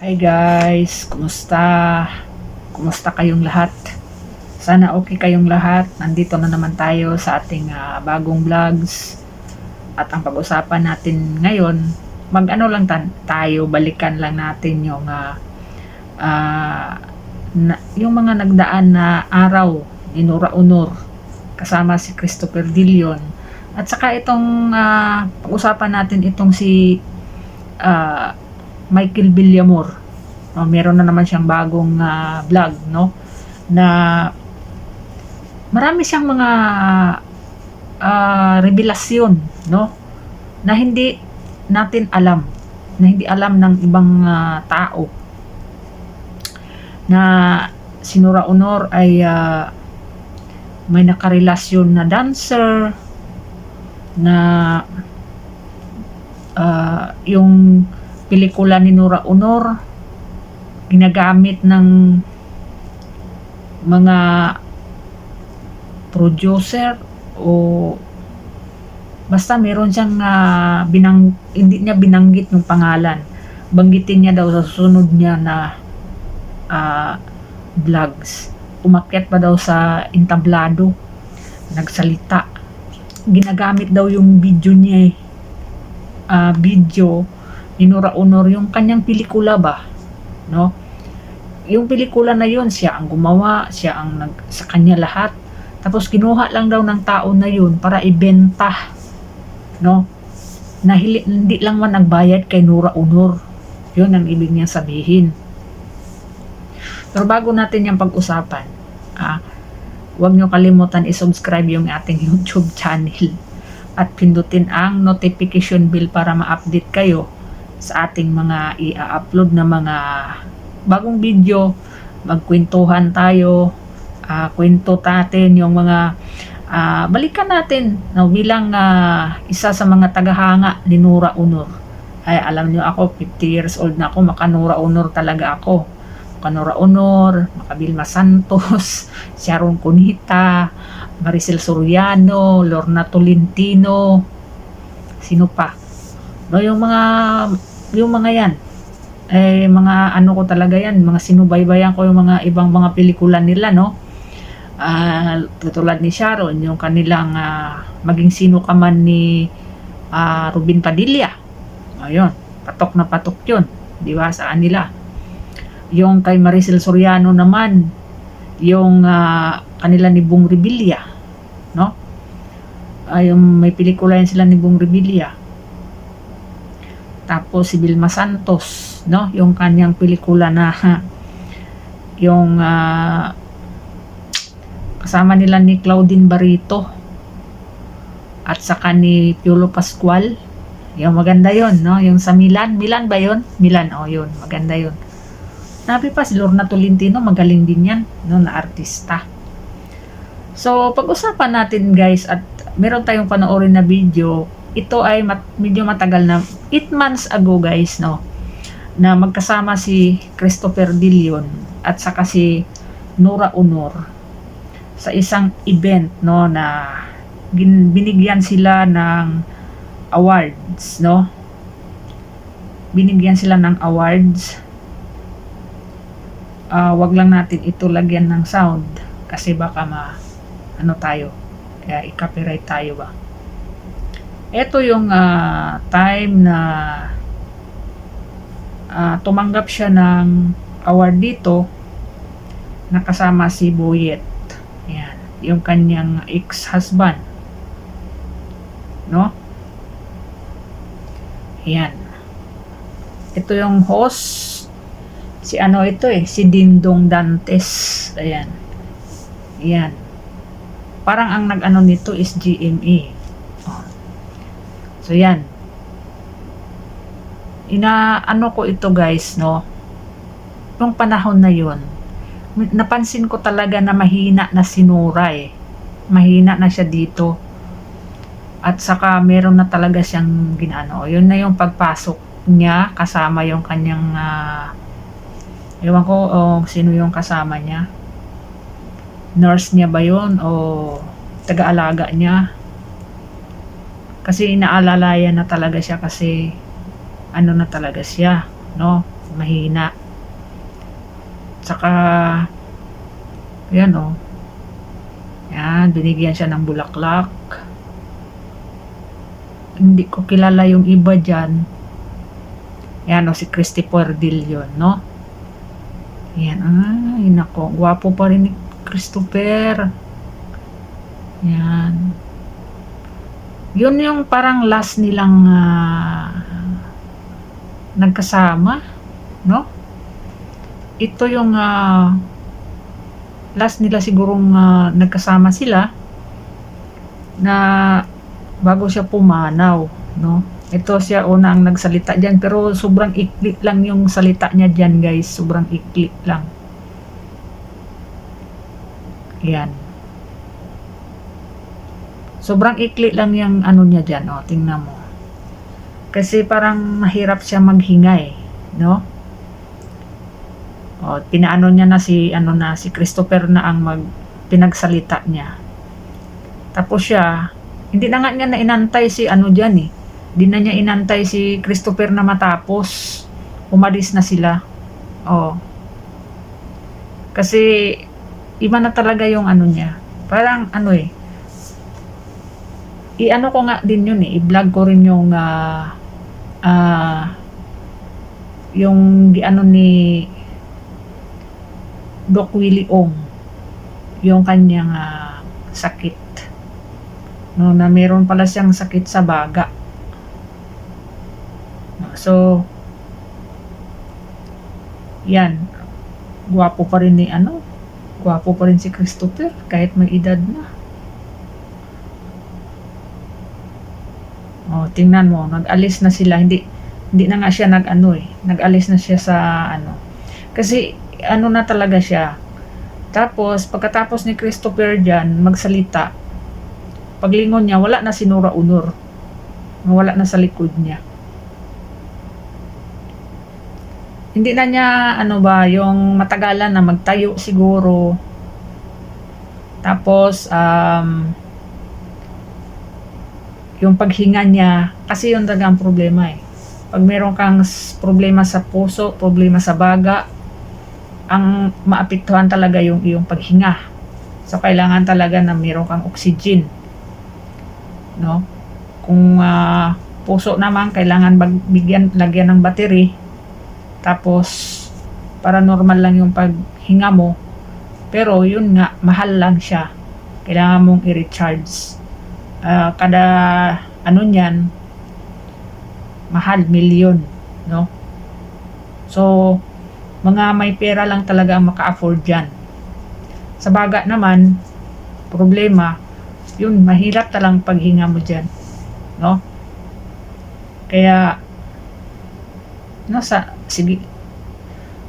Hi guys, kumusta? Kumusta kayong lahat? Sana okay kayong lahat. Nandito na naman tayo sa ating ah, bagong vlogs. At ang pag-usapan natin ngayon, mag-ano lang tayo, balikan lang natin yung ah, ah, na- yung mga nagdaan na araw ni Nora Honor kasama si Christopher Dillon. At saka itong ah, pag-usapan natin itong si ah, Michael Villamor. No, meron na naman siyang bagong ah, vlog, no? Na marami siyang mga ah, revelasyon, no? Na hindi natin alam, na hindi alam ng ibang ah, tao. Na si Nora Honor ay ah, may nakarelasyon na dancer na ah, yung pelikula ni Nora Honor ginagamit ng mga producer o basta meron siyang ah, binang hindi niya binanggit ng pangalan. Banggitin niya daw sa susunod niya na ah, vlogs. Umakyat pa daw sa entablado. Nagsalita. Ginagamit daw yung video niya eh. Ah, video Honor yung kanyang pelikula ba no? Yung pelikula na yun siya ang gumawa siya ang nag sa kanya lahat. Tapos kinuha lang daw ng tao na yun para ibenta no? Na hindi lang man nagbayad kay Nora Honor yun ang ibig niya sabihin. Pero bago natin yung pag-usapan ah, huwag nyo kalimutan i-subscribe yung ating YouTube channel at pindutin ang notification bell para ma-update kayo sa ating mga i-upload na mga bagong video. Magkwentuhan tayo. Ah, kwento natin yung mga ah, balikan natin na bilang ah, isa sa mga tagahanga ni Nora Honor. Ay alam nyo ako 50 years old na ako maka Nora Honor talaga ako. Maka Nora Honor maka Vilma Santos Sharon Cunita Maricel Soriano Lorna Tolentino sino pa? No yung mga yung mga yan eh mga ano ko talaga yan mga sinubaybayan ko yung mga ibang mga pelikula nila no? Ah, tulad ni Sharon yung kanilang ah, maging sino ka man ni ah, Rubin Padilla. Ayun patok na patok yun di ba sa kanila. Yung kay Maricel Soriano naman yung ah, kanila ni Bong Revilla no? Ay yung may pelikula yan sila ni Bong Revilla tapos si Vilma Santos, no? Yung kanyang pelikula na yung ah, kasama nila ni Claudine Barito at saka ni Piolo Pascual. Yung maganda yon no? Yung sa Milan. Milan ba yon Milan, oh yun. Maganda yon Nabi pa si Lorna Tolentino, magaling din yan, no? Na artista. So, pag-usapan natin guys at meron tayong panoorin na video ito ay mat, medyo matagal na 8 months ago guys no na magkasama si Christopher Dillon at saka si Nora Honor sa isang event no na binigyan sila ng awards no? Binigyan sila ng awards. Ah, wag lang natin ito lagyan ng sound kasi baka ma ano tayo kaya i-copyright tayo ba ito yung ah, time na ah, tumanggap siya ng award dito nakasama si Boyet. Yan, yung kanyang ex-husband. No? Yan. Ito yung host si ano ito eh, si Dindong Dantes. Ayan. Yan. Parang ang nag-ano nito is GMA. So yan. Ina ano ko ito guys, no? Nung panahon na 'yon, napansin ko talaga na mahina na si Nora eh. Mahina na siya dito. At saka meron na talaga siyang ginano. Yun na yung pagpasok niya kasama yung kanyang ah, ewan ko oh, sino yung kasama niya. Nurse niya ba yun o taga-alaga niya? Kasi inaalalayan na talaga siya kasi ano na talaga siya, no? mahina. Tsaka, yan o. Yan, binigyan siya ng bulaklak. Hindi ko kilala yung iba dyan. Yan o, si Christopher Dill yun, no? Yan, ay, nako. Gwapo pa rin ni Christopher. Yan. Yun yung parang last nilang ah, nagkasama, no? Ito yung ah, last nila sigurong ah, nagkasama sila na bago siya pumanaw, no? Ito siya una ang nagsalita diyan pero sobrang ikli lang yung salita niya diyan, guys. Sobrang ikli lang. Yan. Sobrang ikli lang yung ano niya diyan, oh, tingnan mo. Kasi parang mahirap siya maghinga eh, no? O, pinaano niya na si ano na si Christopher na ang mag pinagsalita niya. Tapos siya, hindi na nga niya na inantay si ano diyan eh. Hindi na niya inantay si Christopher na matapos. Umalis na sila. Oh. Kasi iba na talaga yung ano niya. Parang ano eh. I-ano ko nga din yun eh. I-vlog ko rin yung ah ah yung ano ni Doc Willie Ong. Yung kanyang ah, sakit. No na meron pala siyang sakit sa baga. So yan. Gwapo pa rin ni ano gwapo pa rin si Christopher kahit may edad na oh tingnan mo nag-alis na sila. Hindi hindi na nga siya nag-ano eh. Nag-alis na siya sa ano. Kasi ano na talaga siya. Tapos pagkatapos ni Christopher dyan magsalita. Paglingon niya wala na sinura unor wala na sa likod niya. Hindi na niya ano ba yung matagalan na magtayo siguro. Tapos um, yung paghinga niya kasi yun talaga ang problema eh pag meron kang problema sa puso problema sa baga ang maapektuhan talaga yung iyong paghinga so kailangan talaga na meron kang oxygen no kung ah, puso naman kailangan bigyan lagyan ng battery tapos, para normal lang yung paghinga mo. Pero, yun nga, mahal lang siya. Kailangan mong i-recharge. Ah, kada, ano niyan, mahal, milyon. No? So, mga may pera lang talaga ang maka-afford dyan. Sa baga naman, problema, yun, mahirap talang paghinga mo dyan. No? Kaya, no, sa, sige,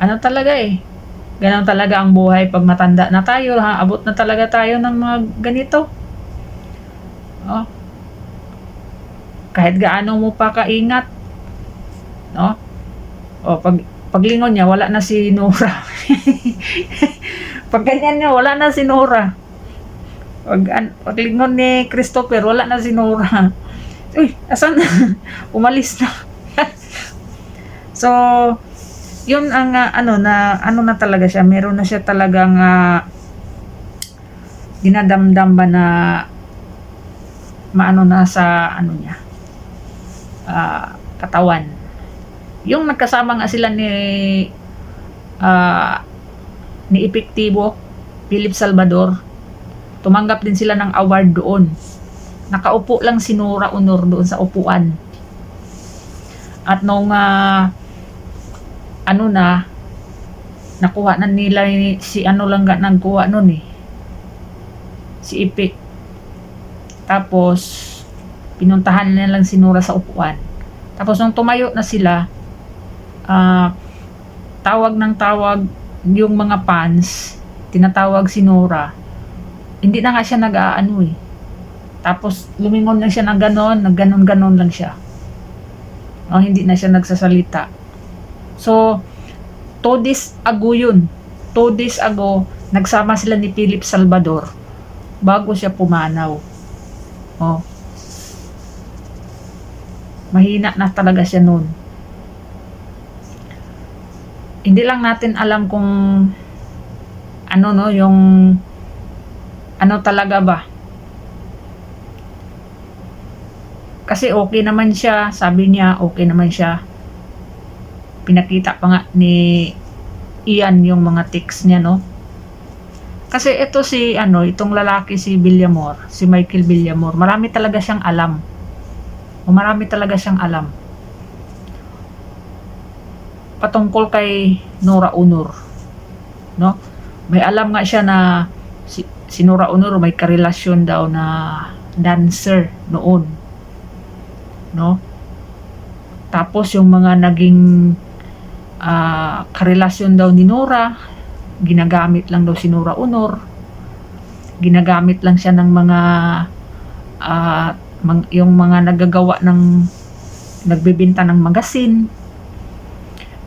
ano talaga eh, ganun talaga ang buhay pag matanda na tayo, ha? abot na talaga tayo ng mga ganito. Oh. Kahit gaano mo pa kaingat, no? O, pag, paglingon niya, wala na si Nora. pag ganyan niya, wala na si Nora. Pag, an, paglingon ni Christopher, wala na si Nora. Uy, asan? Umalis na. So, yun ang ah, ano na ano na talaga siya. Meron na siya talagang uh, dinadamdam ba na maano na sa ano niya ah, katawan. Yung nagkasama nga sila ni ah, ni Epektibo Philip Salvador tumanggap din sila ng award doon. Nakaupo lang si Nora Honor doon sa upuan. At nung ah, ano na nakuha na nila ni- si ano lang ga nagkuha nun eh si Ipik tapos pinuntahan na lang si Nora sa upuan. Tapos nung tumayo na sila ah, tawag ng tawag yung mga fans tinatawag si Nora. Hindi na nga siya nag-aano eh. Tapos lumingon lang siya ng ganon nagganon-ganon lang siya. Oh, hindi na siya nagsasalita. So, two days ago yun. Two days ago, nagsama sila ni Philip Salvador bago siya pumanaw. Oh. Mahina na talaga siya noon. hindi lang natin alam kung ano no, yung ano talaga ba. Kasi okay naman siya, sabi niya okay naman siya. Pinakita pa nga ni Ian yung mga tics niya no. Kasi ito si ano, itong lalaki si Villamor, si Michael Villamor, marami talaga siyang alam. O marami talaga siyang alam. Patungkol kay Nora Unor. No? May alam nga siya na si, si Nora Unor may karelasyon daw na dancer noon. No? Tapos yung mga naging ah, karelasyon daw ni Nora, ginagamit lang daw si Nora Honor. Ginagamit lang siya ng mga ah, mang- yung mga nagagawa ng nagbebenta ng magasin,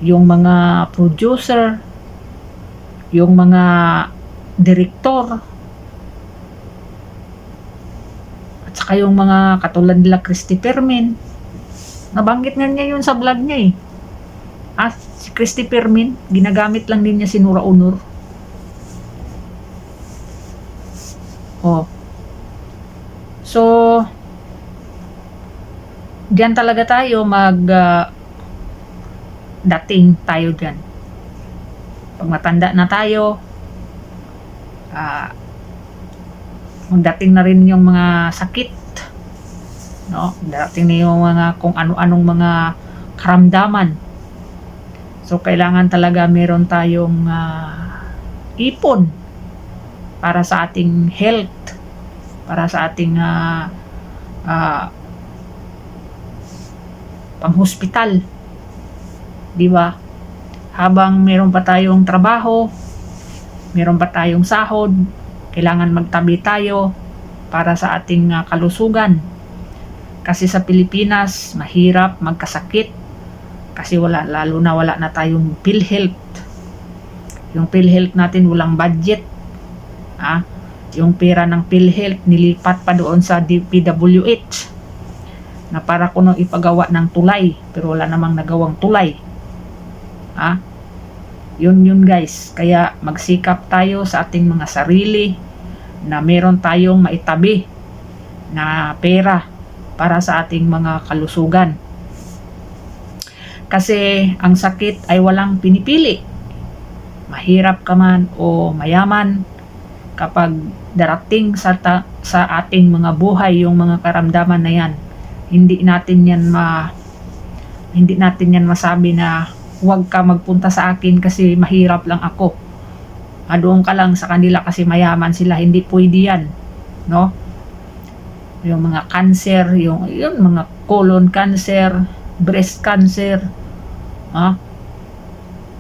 yung mga producer, yung mga direktor, at saka yung mga katulad nila Christy Permin. Nabanggit nga niya yun sa vlog niya eh. Christy Permin, ginagamit lang din niya si Nora Honor. Oh. So, diyan talaga tayo mag ah, dating tayo diyan. Pag matanda na tayo, ah, magdating na rin yung mga sakit, no? Dating na yung mga kung ano-anong mga karamdaman. So, kailangan talaga meron tayong ah, ipon para sa ating health, para sa ating ah, ah, pang-hospital. Di ba? Habang meron pa tayong trabaho, meron pa tayong sahod, kailangan magtabi tayo para sa ating ah, kalusugan. Kasi sa Pilipinas, mahirap magkasakit kasi wala lalo na wala na tayong PhilHealth. Yung PhilHealth natin walang budget. Ah, yung pera ng PhilHealth nilipat pa doon sa DPWH na para kuno ipagawa ng tulay pero wala namang nagawang tulay. Ah, yun yun guys. Kaya magsikap tayo sa ating mga sarili na meron tayong maitabi na pera para sa ating mga kalusugan. Kasi ang sakit ay walang pinipili. Mahirap ka man o mayaman kapag darating sa, ta- sa ating mga buhay yung mga karamdaman na yan. Hindi natin yan ma hindi natin yan masabi na huwag ka magpunta sa akin kasi mahirap lang ako. Ah, doon ka lang sa kanila kasi mayaman sila. Hindi pwede yan. No? Yung mga cancer, yung, yung mga colon cancer, breast cancer, ah,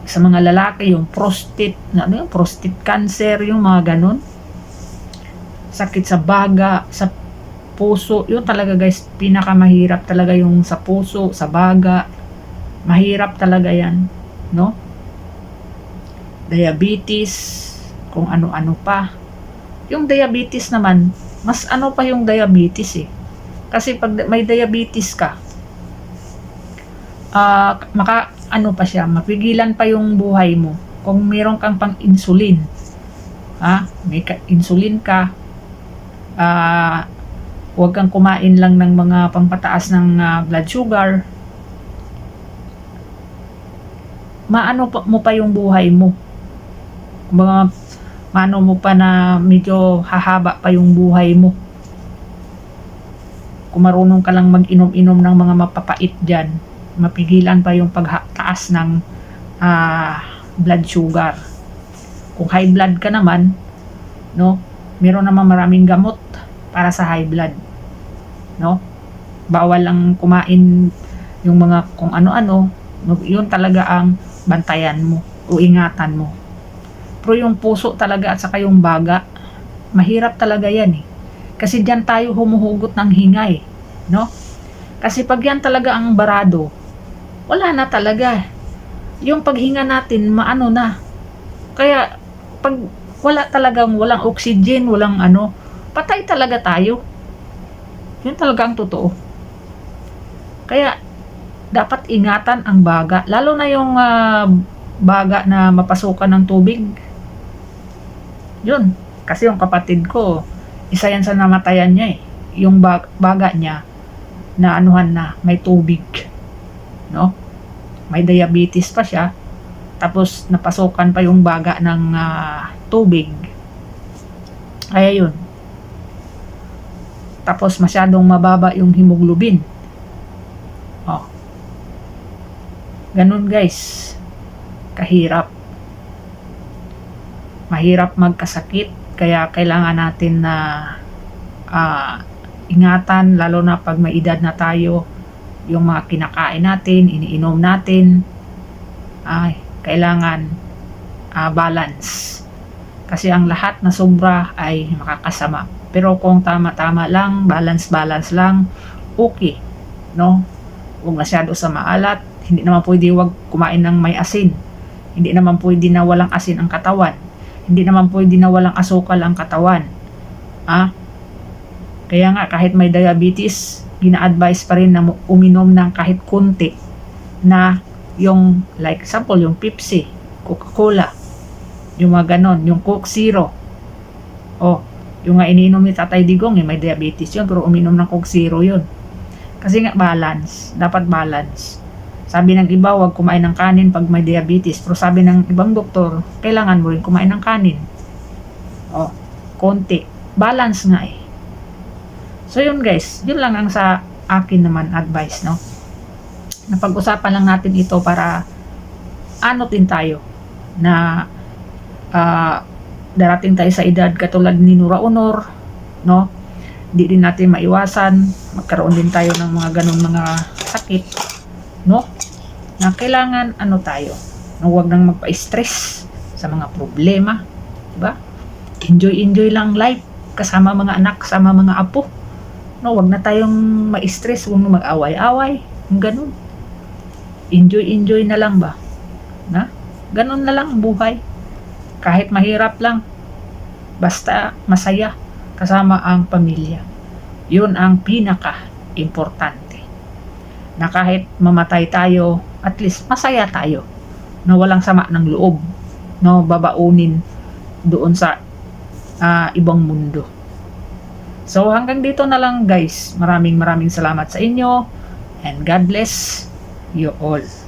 sa mga lalaki, yung prostate, ano yung prostate cancer, yung mga ganun. Sakit sa baga, sa puso, yun talaga guys, pinakamahirap talaga yung sa puso, sa baga. Mahirap talaga yan, no? Diabetes, kung ano-ano pa. Yung diabetes naman, mas ano pa yung diabetes eh. Kasi pag may diabetes ka, ah maka ano pa siya, mapigilan pa yung buhay mo. Kung meron kang pang insulin, ha, may ka, insulin ka, ah huwag kang kumain lang ng mga pampataas ng ah, blood sugar. Maano pa, mo pa yung buhay mo. Mga maano mo pa na medyo hahaba pa yung buhay mo. Kung marunong ka lang mag-inom-inom ng mga mapapait dyan, mapigilan pa yung pagtaas ng ah, blood sugar. Kung high blood ka naman, no, meron naman maraming gamot para sa high blood. No? Bawal lang kumain yung mga kung ano-ano, no, yun talaga ang bantayan mo o ingatan mo. Pero yung puso talaga at saka yung baga, mahirap talaga yan eh. Kasi diyan tayo humuhugot ng hingay, no? Kasi pag yan talaga ang barado, wala na talaga. Yung paghinga natin, maano na. Kaya, pag wala talagang, walang oxygen, walang ano, patay talaga tayo. Yun talaga ang totoo. Kaya, dapat ingatan ang baga. Lalo na yung ah, baga na mapasukan ng tubig. Yun. Kasi yung kapatid ko, isa yan sa namatayan niya eh. Yung bag- baga niya na anuhan na may tubig. No? May diabetes pa siya. Tapos napasukan pa yung baga ng ah, tubig. Kaya yun. Tapos masyadong mababa yung hemoglobin. Oh. Ganun guys. Kahirap. Mahirap magkasakit. Kaya kailangan natin na ah, ingatan lalo na pag may edad na tayo yung mga kinakain natin, iniinom natin. Ay kailangan ah, balance. Kasi ang lahat na sobra ay makakasama. Pero kung tama-tama lang balance-balance lang okay no? Huwag masyado sa maalat. Hindi naman pwede wag kumain ng may asin. Hindi naman pwede na walang asin ang katawan. Hindi naman pwede na walang asukal ang katawan. Ah kaya nga kahit may diabetes, gina-advise pa rin na uminom ng kahit konti na yung like example yung Pepsi, Coca-Cola, yung mga ganon, yung Coke Zero. Oh, yung nga iniinom ni Tatay Digong, eh, may diabetes yun, pero uminom ng Coke Zero yun. Kasi nga balance, dapat balance. Sabi ng iba, wag kumain ng kanin pag may diabetes. Pero sabi ng ibang doktor, kailangan mo rin kumain ng kanin. Oh, konti. Balance nga eh. So yun guys, yun lang ang sa akin naman advice, no? Napag-usapan lang natin ito para ano din tayo na ah, darating tayo sa edad katulad ni Nura Honor, no? Di din natin maiwasan, magkaroon din tayo ng mga ganong mga sakit, no? Na kailangan ano tayo, na huwag nang magpa-stress sa mga problema, di ba? Enjoy, enjoy lang life kasama mga anak, kasama mga apo. No, wag na tayong ma-stress, wag na mag-away-away, ganun. Enjoy, enjoy na lang ba? Na? Ganun na lang ang buhay. Kahit mahirap lang, basta masaya kasama ang pamilya. Yun ang pinaka-importante. Na kahit mamatay tayo, at least masaya tayo. Na walang sama ng loob. No, babaunin doon sa ah, ibang mundo. So hanggang dito na lang guys. Maraming maraming salamat sa inyo and God bless you all.